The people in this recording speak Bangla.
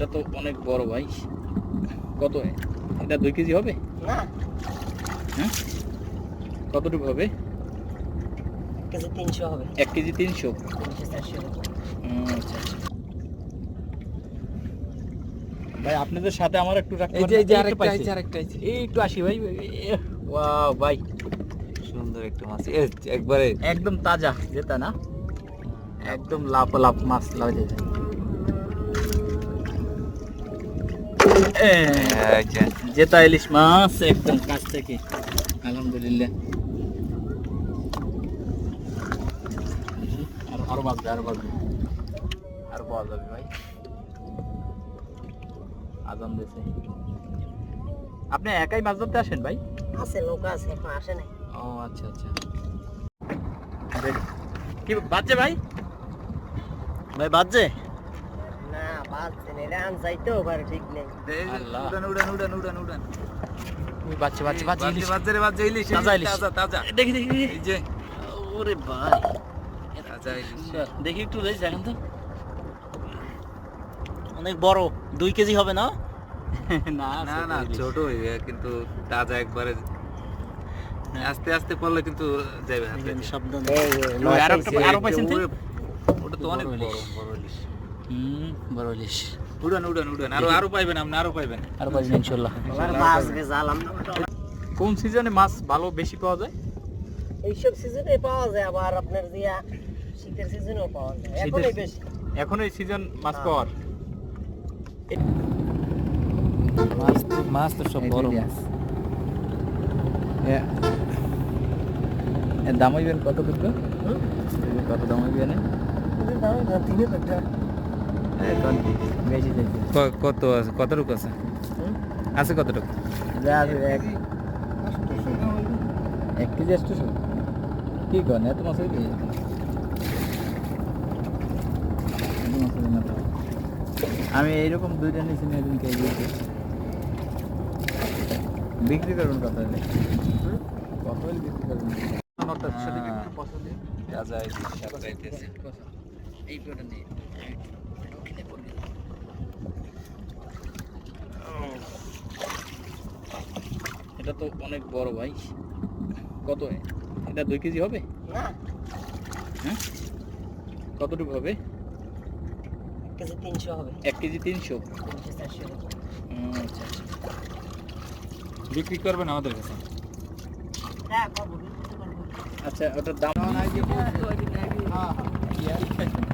এটা তো অনেক বড় ভাই। কত? এটা দুই কেজি হবে? হ্যাঁ? কতটুকু হবে? কেজি তিনশো হবে। এক কেজি তিনশো? আচ্ছা আচ্ছা। ভাই আপনাদের সাথে আমার একটু রাখতে এই যে এই যে একটু আরেকটা এই যে আরেকটা এই একটু আসি ভাই। ওয়াও ভাই। সুন্দর একটা মাছ। এ, একবারে একদম তাজা যেটা না? একদম লাফ লাফ মাছ লাগে ইলিশ মাছ একদম কাছ থেকে। আলহামদুলিল্লাহ। আরও আরও বাজবে আরও বাজবে। আরও পাওয়া যাবে ভাই। আজান দিয়েছে আপনি একাই মাছ ধরতে আসেন ভাই? আছে নৌকা আছে এখন আসে নাই। ও আচ্ছা আচ্ছা। কি বাজছে ভাই? ভাই বাজছে? না না এটা যাইতেও পারে ঠিক নেই। এই যে, আল্লাহ। উড়ান উড়ান উড়ান উড়ান উড়ান। বাজছে বাজছে বাজছে ইলিশ। বাজে রে, বাজে, ইলিশ, তাজা ইলিশ, ইলিশ। তাজা, তাজা। দেখি দেখি দেখি। এই যে, ওরে ভাই তাজা ইলিশ। দেখি একটু দেখি দেখেন তো। অনেক বড় দুই কেজি হবে না? না না না ছোট হইবে কিন্তু তাজা একবারে। আস্তে আস্তে পড়লে কিন্তু যাবে হাতে সাবধান। আরও পাইছেন ওটা তো অনেক বড় বড় ইলিশ। বড় ইলিশ হুম বড় ইলিশ উড়ান উড়ান উড়ান। আরও আরও পাইবেন আপনি আরও পাইবেন। আর কোন সিজনে মাছ ভালো বেশি পাওয়া যায়? এইসব সিজনে পাওয়া যায় আবার আপনার দিয়া শীতের সিজনেও পাওয়া যায়। এখনই বেশি। এখন এই সিজন মাছ হ্যাঁ। পাওয়ার। মাছ তো মাছ তো সব বড় মাছ। দাম হইবেন কত করবে কত দাম হইবে না কত? আছে? কতটুকু আছে? আছে কতটুকু? যা আছে এক। এক কেজি আসতো কি করেন? এত মাছ হইবে। আমি এইরকম দুইটা নিয়েছি না একদিন কেজি বিক্রি করবেন কত হলে কত হলে বিক্রি করবেন এই পেটা এটা তো অনেক বড় ভাই। কত? এটা দুই কেজি হবে? হ্যাঁ? কতটুকু হবে? কেজি তিনশো হবে। এক কেজি তিনশো? আচ্ছা আচ্ছা। বিক্রি করবেন আমাদের কাছে? হ্যাঁ আচ্ছা ওটার দাম? হ্যাঁ হ্যাঁ।